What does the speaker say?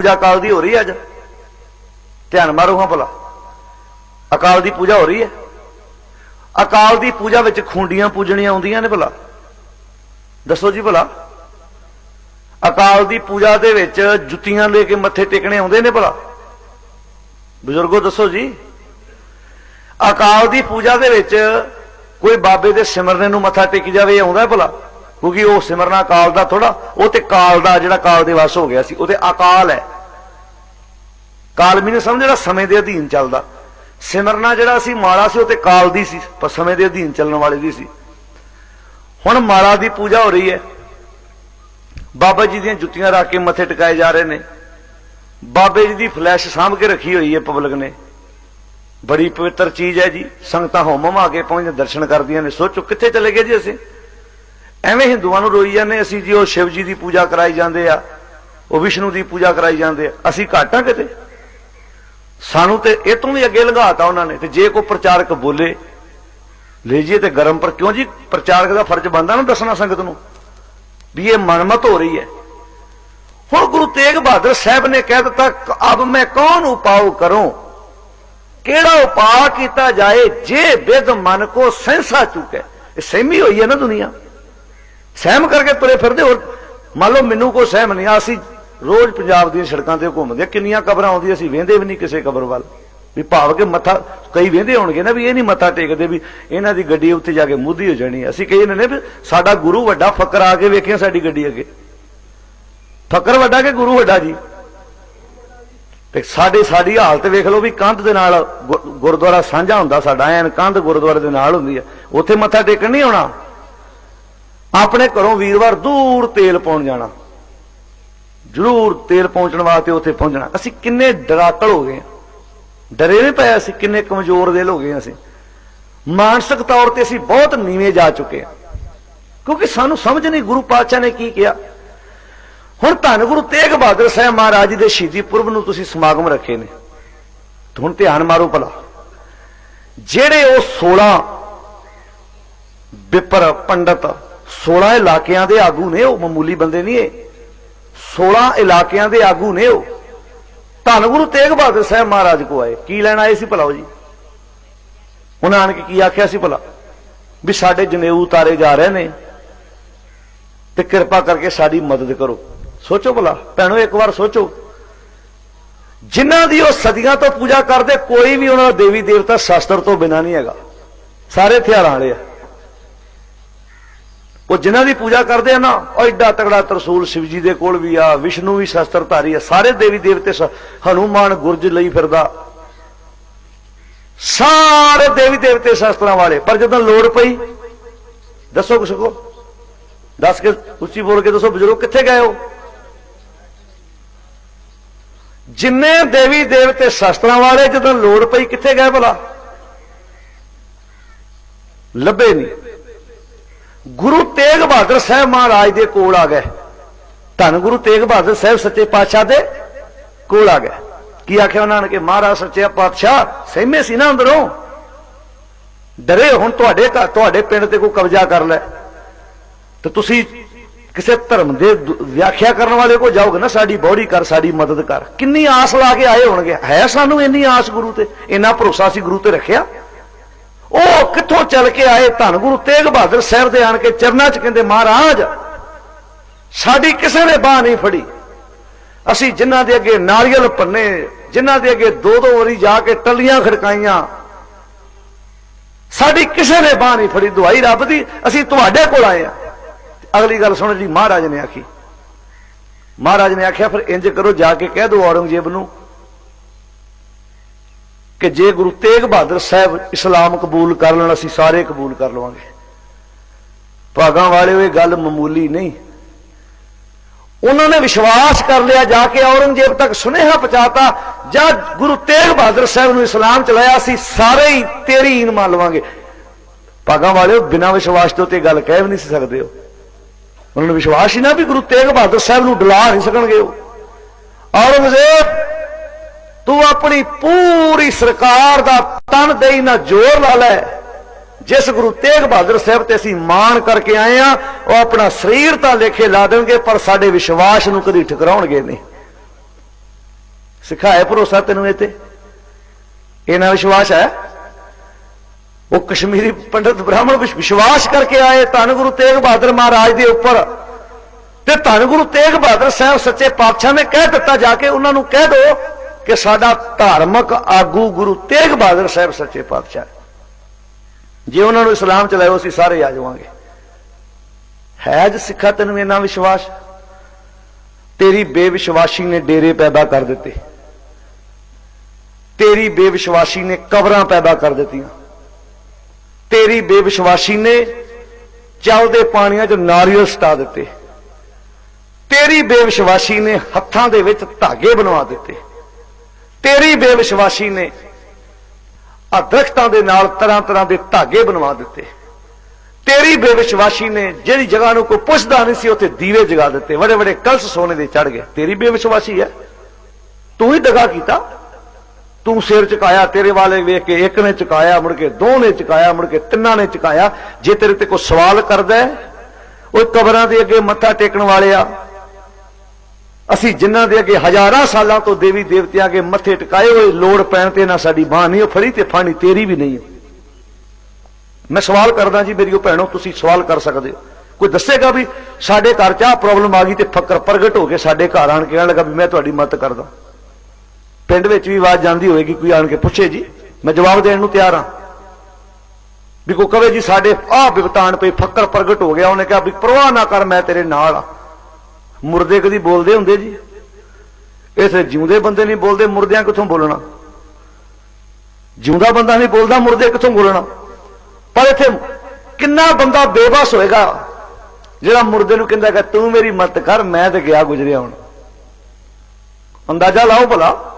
ਪੂਜਾ ਅਕਾਲ ਦੀ ਹੋ ਰਹੀ ਹੈ ਅੱਜ? ਧਿਆਨ ਮਾਰੋ ਹਾਂ ਭਲਾ। ਅਕਾਲ ਦੀ ਪੂਜਾ ਹੋ ਰਹੀ ਹੈ। ਅਕਾਲ ਦੀ ਪੂਜਾ ਵਿੱਚ ਖੁੰਡੀਆਂ ਪੂਜਣੀਆਂ ਆਉਂਦੀਆਂ ਨੇ ਭਲਾ। ਦੱਸੋ ਜੀ ਭਲਾ। ਅਕਾਲ ਦੀ ਪੂਜਾ ਦੇ ਵਿੱਚ ਜੁੱਤੀਆਂ ਲੈ ਕੇ ਮੱਥੇ ਟੇਕਣੇ ਆਉਂਦੇ ਨੇ ਭਲਾ। ਬਜ਼ੁਰਗੋ, ਦੱਸੋ ਜੀ। ਅਕਾਲ ਦੀ ਪੂਜਾ ਦੇ ਵਿੱਚ ਕੋਈ ਬਾਬੇ ਦੇ ਸਿਮਰਨੇ ਨੂੰ ਮੱਥਾ ਟੇਕ ਜਾਵੇ ਆਉਂਦਾ ਭਲਾ? ਕਿਉਂਕਿ ਉਹ ਸਿਮਰਨਾ ਕਾਲ ਦਾ ਥੋੜਾ, ਉਹ ਤੇ ਕਾਲ ਦਾ ਜਿਹੜਾ ਕਾਲ ਦੇ ਵਸ ਹੋ ਗਿਆ ਸੀ, ਉਹ ਤੇ ਅਕਾਲ ਹੈ। ਕਾਲ ਮੈਨੂੰ ਸਮਝ ਜਿਹੜਾ ਸਮੇਂ ਦੇ ਅਧੀਨ ਚੱਲਦਾ। ਸਿਮਰਨਾ ਜਿਹੜਾ ਸੀ, ਮਾਲਾ ਸੀ, ਉਹ ਤੇ ਕਾਲ ਦੀ ਸੀ, ਪਰ ਸਮੇਂ ਦੇ ਅਧੀਨ ਚੱਲਣ ਵਾਲੀ ਦੀ ਸੀ। ਹੁਣ ਮਾਲਾ ਦੀ ਪੂਜਾ ਹੋ ਰਹੀ ਹੈ। ਬਾਬਾ ਜੀ ਦੀਆਂ ਜੁੱਤੀਆਂ ਰੱਖ ਕੇ ਮੱਥੇ ਟਿਕਾਏ ਜਾ ਰਹੇ ਨੇ। ਬਾਬੇ ਜੀ ਦੀ ਫਲੈਸ਼ ਸਾਂਭ ਕੇ ਰੱਖੀ ਹੋਈ ਹੈ ਪਬਲਿਕ ਨੇ। ਬੜੀ ਪਵਿੱਤਰ ਚੀਜ਼ ਹੈ ਜੀ। ਸੰਗਤਾਂ ਹੋਮ ਹਮਾ ਕੇ ਪਹੁੰਚ ਦਰਸ਼ਨ ਕਰਦੀਆਂ ਨੇ। ਸੋਚੋ ਕਿੱਥੇ ਚਲੇ ਗਏ ਜੀ ਅਸੀਂ? ਐਵੇਂ ਹਿੰਦੂਆਂ ਨੂੰ ਰੋਈ ਜਾਂਦੇ, ਅਸੀਂ ਜੀ ਉਹ ਸ਼ਿਵ ਜੀ ਦੀ ਪੂਜਾ ਕਰਾਈ ਜਾਂਦੇ ਆ, ਉਹ ਵਿਸ਼ਨੂੰ ਦੀ ਪੂਜਾ ਕਰਾਈ ਜਾਂਦੇ ਆ, ਅਸੀਂ ਘਾਟਾਂ ਕਿਤੇ? ਸਾਨੂੰ ਤੇ ਇਹ ਤੋਂ ਵੀ ਅੱਗੇ ਲੰਘਾਤਾ ਉਹਨਾਂ ਨੇ, ਤੇ ਜੇ ਕੋਈ ਪ੍ਰਚਾਰਕ ਬੋਲੇ, ਲੈ ਜੀ ਤੇ ਗਰਮ ਪਰ ਕਿਉਂ ਜੀ, ਪ੍ਰਚਾਰਕ ਦਾ ਫਰਜ਼ ਬਣਦਾ ਨਾ ਦੱਸਣਾ ਸੰਗਤ ਨੂੰ, ਵੀ ਇਹ ਮਨਮਤ ਹੋ ਰਹੀ ਹੈ। ਹੁਣ ਗੁਰੂ ਤੇਗ ਬਹਾਦਰ ਸਾਹਿਬ ਨੇ ਕਹਿ ਦਿੱਤਾ ਅਬ ਮੈਂ ਕੌਣ ਉਪਾਉ ਕਰੂੰ? ਕਿਹੜਾ ਉਪਾਅ ਕੀਤਾ ਜਾਏ, ਜੇ ਵਿਦ ਮਨ ਕੋ ਸੈਂਸਾ ਚੁਕੇ? ਇਹ ਸਹਿਮੀ ਹੋਈ ਹੈ ਨਾ ਦੁਨੀਆ। ਸਹਿਮ ਕਰਕੇ ਤੁਰੇ ਫਿਰਦੇ ਹੋਰ ਮੰਨ ਲਓ ਮੈਨੂੰ ਕੋਈ ਸਹਿਮ ਨਹੀਂ। ਆ ਅਸੀਂ ਰੋਜ਼ ਪੰਜਾਬ ਦੀਆਂ ਸੜਕਾਂ ਤੇ ਘੁੰਮਦੇ ਕਿੰਨੀਆਂ ਕਬਰਾਂ ਆਉਂਦੀਆਂ, ਅਸੀਂ ਵੇਂਦੇ ਵੀ ਨਹੀਂ ਕਿਸੇ ਕਬਰ ਵੱਲ। ਵੀ ਭਾਵ ਕਿ ਮੱਥਾ, ਕਈ ਵੇਂਦੇ ਹੋਣਗੇ ਨਾ ਵੀ ਇਹ ਨਹੀਂ ਮੱਥਾ ਟੇਕਦੇ ਵੀ ਇਹਨਾਂ ਦੀ ਗੱਡੀ ਉੱਤੇ ਜਾ ਕੇ ਮੁੱਧੀ ਹੋ ਜਾਣੀ ਅਸੀਂ ਕਹੀ ਨੇ ਵੀ ਸਾਡਾ ਗੁਰੂ ਵੱਡਾ ਫਕਰ ਆ ਕੇ ਵੇਖਿਆ ਸਾਡੀ ਗੱਡੀ ਅੱਗੇ। ਫਕਰ ਵੱਡਾ ਕਿ ਗੁਰੂ ਵੱਡਾ ਜੀ? ਤੇ ਸਾਡੇ, ਸਾਡੀ ਹਾਲਤ ਵੇਖ ਲਓ ਵੀ ਕੰਧ ਦੇ ਨਾਲ ਗੁਰਦੁਆਰਾ ਸਾਂਝਾ ਹੁੰਦਾ ਸਾਡਾ। ਐਨ ਕੰਧ ਗੁਰਦੁਆਰੇ ਦੇ ਨਾਲ ਹੁੰਦੀ ਹੈ। ਉੱਥੇ ਮੱਥਾ ਟੇਕਣ ਨਹੀਂ ਆਉਣਾ। ਆਪਣੇ ਘਰੋਂ ਵੀਰਵਾਰ ਦੂਰ ਤੇਲ ਪਾਉਣ ਜਾਣਾ। ਜ਼ਰੂਰ ਤੇਲ ਪਹੁੰਚਣ ਵਾਸਤੇ ਉੱਥੇ ਪਹੁੰਚਣਾ। ਅਸੀਂ ਕਿੰਨੇ ਡਰਾਕਲ ਹੋ ਗਏ ਹਾਂ। ਡਰੇ ਨਹੀਂ ਪਏ ਅਸੀਂ, ਕਿੰਨੇ ਕਮਜ਼ੋਰ ਦਿਲ ਹੋ ਗਏ ਅਸੀਂ। ਮਾਨਸਿਕ ਤੌਰ ਤੇ ਅਸੀਂ ਬਹੁਤ ਨੀਵੇਂ ਜਾ ਚੁੱਕੇ ਹਾਂ। ਕਿਉਂਕਿ ਸਾਨੂੰ ਸਮਝ ਨਹੀਂ, ਗੁਰੂ ਪਾਤਸ਼ਾਹ ਨੇ ਕੀ ਕਿਹਾ। ਹੁਣ ਧੰਨ ਗੁਰੂ ਤੇਗ ਬਹਾਦਰ ਸਾਹਿਬ ਮਹਾਰਾਜ ਜੀ ਦੇ ਸ਼ਹੀਦੀ ਪੁਰਬ ਨੂੰ ਤੁਸੀਂ ਸਮਾਗਮ ਰੱਖੇ ਨੇ। ਹੁਣ ਧਿਆਨ ਮਾਰੋ ਭਲਾ। ਜਿਹੜੇ ਉਹ 16 ਵਿਪਰ ਪੰਡਤ 16 ਇਲਾਕਿਆਂ ਦੇ ਆਗੂ ਨੇ ਉਹ, ਮਾਮੂਲੀ ਬੰਦੇ ਨਹੀਂ ਇਹ। 16 ਇਲਾਕਿਆਂ ਦੇ ਆਗੂ ਨੇ ਉਹ। ਧੰਨ ਗੁਰੂ ਤੇਗ ਬਹਾਦਰ ਸਾਹਿਬ ਮਹਾਰਾਜ ਕੋ ਆਏ। ਕੀ ਲੈਣ ਆਏ ਸੀ ਭਲਾ ਉਹ ਜੀ? ਉਹਨਾਂ ਆਣ ਕੇ ਕੀ ਆਖਿਆ ਸੀ ਭਲਾ? ਵੀ ਸਾਡੇ ਜਨੇਊ ਉਤਾਰੇ ਜਾ ਰਹੇ ਨੇ ਤੇ ਕਿਰਪਾ ਕਰਕੇ ਸਾਡੀ ਮਦਦ ਕਰੋ। ਸੋਚੋ ਭਲਾ। ਭੈਣੋ, ਇੱਕ ਵਾਰ ਸੋਚੋ। ਜਿਨ੍ਹਾਂ ਦੀ ਉਹ ਸਦੀਆਂ ਤੋਂ ਪੂਜਾ ਕਰਦੇ, ਕੋਈ ਵੀ ਉਹਨਾਂ ਦਾ ਦੇਵੀ ਦੇਵਤਾ ਸ਼ਾਸਤਰ ਤੋਂ ਬਿਨਾ ਨਹੀਂ ਹੈਗਾ। ਸਾਰੇ ਹਥਿਆਰਾਂ ਵਾਲੇ ਆ। ਉਹ ਜਿਨ੍ਹਾਂ ਦੀ ਪੂਜਾ ਕਰਦੇ ਆ ਨਾ, ਉਹ ਐਡਾ ਤਗੜਾ ਤਰਸੂਲ ਸ਼ਿਵ ਜੀ ਦੇ ਕੋਲ ਵੀ ਆ, ਵਿਸ਼ਨੂੰ ਵੀ ਸ਼ਸਤਰਧਾਰੀ ਆ, ਸਾਰੇ ਦੇਵੀ ਦੇਵਤੇ ਸ- ਹਨੂਮਾਨ ਗੁਰਜ ਲਈ ਫਿਰਦਾ। ਸਾਰੇ ਦੇਵੀ ਦੇਵਤੇ ਸ਼ਸਤਰਾਂ ਵਾਲੇ, ਪਰ ਜਦੋਂ ਲੋੜ ਪਈ, ਦੱਸੋ ਕਿਸ ਕੋ ਦੱਸ ਕੇ ਉੱਚੀ ਬੋਲ ਕੇ ਦੱਸੋ, ਬਜ਼ੁਰਗ ਕਿੱਥੇ ਗਏ ਹੋ? ਜਿੰਨੇ ਦੇਵੀ ਦੇਵਤੇ ਸ਼ਸਤਰਾਂ ਵਾਲੇ ਜਦੋਂ ਲੋੜ ਪਈ, ਕਿੱਥੇ ਗਏ ਭਲਾ? ਲੱਭੇ ਨਹੀਂ। ਗੁਰੂ ਤੇਗ ਬਹਾਦਰ ਸਾਹਿਬ ਮਹਾਰਾਜ ਦੇ ਕੋਲ ਆ ਗਏ। ਧੰਨ ਗੁਰੂ ਤੇਗ ਬਹਾਦਰ ਸਾਹਿਬ ਸੱਚੇ ਪਾਤਸ਼ਾਹ ਦੇ ਕੋਲ ਆ ਗਏ। ਕੀ ਆਖਿਆ ਉਹਨਾਂ ਨੇ ਕਿ ਮਹਾਰਾਜ ਸੱਚੇ ਪਾਤਸ਼ਾਹ, ਸਹਿਮੇ ਸੀ ਨਾ ਅੰਦਰੋਂ? ਡਰੇ ਹੁਣ ਤੁਹਾਡੇ ਘਰ, ਤੁਹਾਡੇ ਪਿੰਡ ਤੇ ਕੋਈ ਕਬਜ਼ਾ ਕਰ ਲੈ। ਤੇ ਤੁਸੀਂ ਕਿਸੇ ਧਰਮ ਦੇ ਵਿਆਖਿਆ ਕਰਨ ਵਾਲੇ ਕੋ ਜਾਓਗੇ ਨਾ, ਸਾਡੀ ਬੋੜੀ ਕਰ, ਸਾਡੀ ਮਦਦ ਕਰ। ਕਿੰਨੀ ਆਸ ਲਾ ਕੇ ਆਏ ਹੋਣਗੇ। ਹੈ ਸਾਨੂੰ ਇੰਨੀ ਆਸ ਗੁਰੂ ਤੇ, ਇੰਨਾ ਭਰੋਸਾ ਸੀ ਗੁਰੂ ਤੇ ਰੱਖਿਆ? ਉਹ ਕਿੱਥੋਂ ਚੱਲ ਕੇ ਆਏ? ਧੰਨ ਗੁਰੂ ਤੇਗ ਬਹਾਦਰ ਸਾਹਿਬ ਦੇ ਆਣ ਕੇ ਚਰਨਾਂ 'ਚ ਕਹਿੰਦੇ, ਮਹਾਰਾਜ, ਸਾਡੀ ਕਿਸੇ ਨੇ ਬਾਹ ਨਹੀਂ ਫੜੀ। ਅਸੀਂ ਜਿਨ੍ਹਾਂ ਦੇ ਅੱਗੇ ਨਾਰੀਅਲ ਪੰਨੇ ਜਿਨ੍ਹਾਂ ਦੇ ਅੱਗੇ ਦੋ ਦੋ ਵਾਰੀ ਜਾ ਕੇ ਟੱਲੀਆਂ ਖੜਕਾਈਆਂ, ਸਾਡੀ ਕਿਸੇ ਨੇ ਬਾਹ ਨਹੀਂ ਫੜੀ। ਦੁਆਈ ਰੱਬ ਦੀ, ਅਸੀਂ ਤੁਹਾਡੇ ਕੋਲ ਆਏ ਆ ਅਗਲੀ ਗੱਲ ਸੁਣੋ ਜੀ, ਮਹਾਰਾਜ ਨੇ ਆਖੀ। ਮਹਾਰਾਜ ਨੇ ਆਖਿਆ, ਫਿਰ ਇੰਜ ਕਰੋ, ਜਾ ਕੇ ਕਹਿ ਦਿਓ ਔਰੰਗਜ਼ੇਬ ਨੂੰ ਕਿ ਜੇ ਗੁਰੂ ਤੇਗ ਬਹਾਦਰ ਸਾਹਿਬ ਇਸਲਾਮ ਕਬੂਲ ਕਰ ਲੈਣ, ਅਸੀਂ ਸਾਰੇ ਕਬੂਲ ਕਰ ਲਵਾਂਗੇ। ਭਾਗਾਂ ਵਾਲਿਓ, ਇਹ ਗੱਲ ਮਾਮੂਲੀ ਨਹੀਂ। ਉਹਨਾਂ ਨੇ ਵਿਸ਼ਵਾਸ ਕਰ ਲਿਆ, ਜਾ ਕੇ ਔਰੰਗਜ਼ੇਬ ਤੱਕ ਸੁਨੇਹਾ ਪਹੁੰਚਾਤਾ ਜਦ ਗੁਰੂ ਤੇਗ ਬਹਾਦਰ ਸਾਹਿਬ ਨੂੰ ਇਸਲਾਮ ਚਲਾਇਆ, ਅਸੀਂ ਸਾਰੇ ਹੀ ਤੇਰੀ ਈਨ ਮੰਨ ਲਵਾਂਗੇ। ਭਾਗਾਂ ਵਾਲਿਓ, ਬਿਨਾਂ ਵਿਸ਼ਵਾਸ ਤੋਂ ਤੇ ਗੱਲ ਕਹਿ ਵੀ ਨਹੀਂ ਸੀ ਸਕਦੇ ਹੋ। ਉਹਨਾਂ ਨੂੰ ਵਿਸ਼ਵਾਸ ਹੀ ਨਾ ਵੀ ਗੁਰੂ ਤੇਗ ਬਹਾਦਰ ਸਾਹਿਬ ਨੂੰ ਡਲਾ ਨਹੀਂ ਸਕਣਗੇ ਉਹ। ਔਰੰਗਜ਼ੇਬ ਤੂੰ ਆਪਣੀ ਪੂਰੀ ਸਰਕਾਰ ਦਾ ਤਨ ਦੇਈ ਨਾ ਜ਼ੋਰ ਲਾ ਲੈ। ਜਿਸ ਗੁਰੂ ਤੇਗ ਬਹਾਦਰ ਸਾਹਿਬ ਤੇ ਅਸੀਂ ਮਾਣ ਕਰਕੇ ਆਏ ਆ, ਉਹ ਆਪਣਾ ਸਰੀਰ ਤਾਂ ਲੇਖੇ ਲਾ ਦੇਣਗੇ, ਪਰ ਸਾਡੇ ਵਿਸ਼ਵਾਸ ਨੂੰ ਕਦੀ ਠਕਰਾਉਣਗੇ ਨਹੀਂ। ਸਿਖਾਏ ਭਰੋਸਾ ਤੈਨੂੰ ਇਹ ਤੇ? ਇਹਨਾਂ ਵਿਸ਼ਵਾਸ ਹੈ? ਉਹ ਕਸ਼ਮੀਰੀ ਪੰਡਤ ਬ੍ਰਾਹਮਣ ਵਿਸ਼ਵਾਸ ਕਰਕੇ ਆਏ ਧੰਨ ਗੁਰੂ ਤੇਗ ਬਹਾਦਰ ਮਹਾਰਾਜ ਦੇ ਉੱਪਰ। ਤੇ ਧੰਨ ਗੁਰੂ ਤੇਗ ਬਹਾਦਰ ਸਾਹਿਬ ਸੱਚੇ ਪਾਤਸ਼ਾਹ ਨੇ ਕਹਿ ਦਿੱਤਾ ਜਾ ਕੇ, ਉਹਨਾਂ ਨੂੰ ਕਹਿ ਦਿਓ ਕਿ ਸਾਡਾ ਧਾਰਮਿਕ ਆਗੂ ਗੁਰੂ ਤੇਗ ਬਹਾਦਰ ਸਾਹਿਬ ਸੱਚੇ ਪਾਤਸ਼ਾਹ ਜੇ ਉਹਨਾਂ ਨੂੰ ਇਸਲਾਮ ਚ ਲਾਇਓ, ਅਸੀਂ ਸਾਰੇ ਆ ਜਾਵਾਂਗੇ। ਹੈ ਜ ਸਿੱਖਾ ਤੈਨੂੰ ਇੰਨਾ ਵਿਸ਼ਵਾਸ? ਤੇਰੀ ਬੇਵਿਸ਼ਵਾਸੀ ਨੇ ਡੇਰੇ ਪੈਦਾ ਕਰ ਦਿੱਤੇ। ਤੇਰੀ ਬੇਵਿਸ਼ਵਾਸੀ ਨੇ ਕਬਰਾਂ ਪੈਦਾ ਕਰ ਦਿੱਤੀਆਂ। ਤੇਰੀ ਬੇਵਿਸ਼ਵਾਸੀ ਨੇ ਚੱਲਦੇ ਪਾਣੀਆਂ 'ਚ ਨਾਰੀਅਲ ਸਟਾ ਦਿੱਤੇ। ਤੇਰੀ ਬੇਵਿਸ਼ਵਾਸੀ ਨੇ ਹੱਥਾਂ ਦੇ ਵਿੱਚ ਧਾਗੇ ਬਣਵਾ ਦਿੱਤੇ। ਤੇਰੀ ਬੇਵਿਸ਼ਵਾਸੀ ਨੇ ਆ ਦਰਖਤਾਂ ਦੇ ਨਾਲ ਤਰ੍ਹਾਂ ਤਰ੍ਹਾਂ ਦੇ ਧਾਗੇ ਬਣਵਾ ਦਿੱਤੇ। ਤੇਰੀ ਬੇਵਿਸ਼ਵਾਸੀ ਨੇ ਜਿਹੜੀ ਜਗ੍ਹਾ ਨੂੰ ਕੋਈ ਪੁੱਛਦਾ ਨਹੀਂ ਸੀ, ਉੱਥੇ ਦੀਵੇ ਜਗਾ ਦਿੱਤੇ। ਵੱਡੇ ਵੱਡੇ ਕਲਸ਼ ਸੋਨੇ ਦੇ ਚੜ ਗਏ। ਤੇਰੀ ਬੇਵਿਸ਼ਵਾਸੀ ਹੈ। ਤੂੰ ਹੀ ਦਗਾ ਕੀਤਾ। ਤੂੰ ਸਿਰ ਝੁਕਾਇਆ, ਤੇਰੇ ਵਾਲੇ ਵੇਖ ਕੇ ਇੱਕ ਨੇ ਝੁਕਾਇਆ, ਮੁੜ ਕੇ ਦੋ ਨੇ ਝੁਕਾਇਆ, ਮੁੜ ਕੇ ਤਿੰਨਾਂ ਨੇ ਝੁਕਾਇਆ। ਜੇ ਤੇਰੇ ਤੇ ਕੋਈ ਸਵਾਲ ਕਰਦਾ ਉਹ ਕਬਰਾਂ ਦੇ ਅੱਗੇ ਮੱਥਾ ਟੇਕਣ ਵਾਲੇ ਆ ਅਸੀਂ ਜਿਨ੍ਹਾਂ ਦੇ ਅੱਗੇ ਹਜ਼ਾਰਾਂ ਸਾਲਾਂ ਤੋਂ ਦੇਵੀ ਦੇਵਤਿਆਂ ਅੱਗੇ ਮੱਥੇ ਟਿਕਾਏ ਹੋਏ ਲੋੜ ਪੈਣ ਤੇ ਨਾ ਸਾਡੀ ਬਾਹ ਨਹੀਂ, ਉਹ ਫੜੀ ਤੇ ਫਾਣੀ ਤੇਰੀ ਵੀ ਨਹੀਂ। ਮੈਂ ਸਵਾਲ ਕਰਦਾ ਜੀ ਮੇਰੀਓ ਭੈਣੋ, ਤੁਸੀਂ ਸਵਾਲ ਕਰ ਸਕਦੇ ਹੋ। ਕੋਈ ਦੱਸੇਗਾ ਵੀ ਸਾਡੇ ਘਰ 'ਚ ਆਹ ਪ੍ਰੋਬਲਮ ਆ ਗਈ ਤੇ ਫੱਕਰ ਪ੍ਰਗਟ ਹੋ ਕੇ ਸਾਡੇ ਘਰ ਆਣ ਕੇ ਕਹਿਣ ਲੱਗਾ ਵੀ ਮੈਂ ਤੁਹਾਡੀ ਮਦਦ ਕਰਦਾ। ਪਿੰਡ ਵਿੱਚ ਵੀ ਆਵਾਜ਼ ਜਾਂਦੀ ਹੋਏਗੀ ਕੋਈ ਆਣ ਕੇ ਪੁੱਛੇ ਜੀ। ਮੈਂ ਜਵਾਬ ਦੇਣ ਨੂੰ ਤਿਆਰ ਹਾਂ। ਵੀ ਕੋਈ ਕਵੇ ਜੀ ਸਾਡੇ ਆਹ ਬਿਵਤਾਨ ਪਈ ਫੱਕਰ ਪ੍ਰਗਟ ਹੋ ਗਿਆ, ਉਹਨੇ ਕਿਹਾ ਵੀ ਪਰਵਾਹ ਨਾ ਕਰ, ਮੈਂ ਤੇਰੇ ਨਾਲ ਆ ਮੁਰਦੇ ਕਦੀ ਬੋਲਦੇ ਹੁੰਦੇ ਜੀ? ਇਥੇ ਜਿਉਂਦੇ ਬੰਦੇ ਨਹੀਂ ਬੋਲਦੇ, ਮੁਰਦਿਆਂ ਕਿੱਥੋਂ ਬੋਲਣਾ? ਜਿਉਂਦਾ ਬੰਦਾ ਨਹੀਂ ਬੋਲਦਾ, ਮੁਰਦੇ ਕਿੱਥੋਂ ਬੋਲਣਾ? ਪਰ ਇੱਥੇ ਕਿੰਨਾ ਬੰਦਾ ਬੇਬਸ ਹੋਏਗਾ, ਜਿਹੜਾ ਮੁਰਦੇ ਨੂੰ ਕਹਿੰਦਾ ਕਿ ਤੂੰ ਮੇਰੀ ਮਦਦ ਕਰ, ਮੈਂ ਤੇ ਗਿਆ ਗੁਜਰਿਆ ਹੁਣ। ਅੰਦਾਜ਼ਾ ਲਾਓ ਭਲਾ।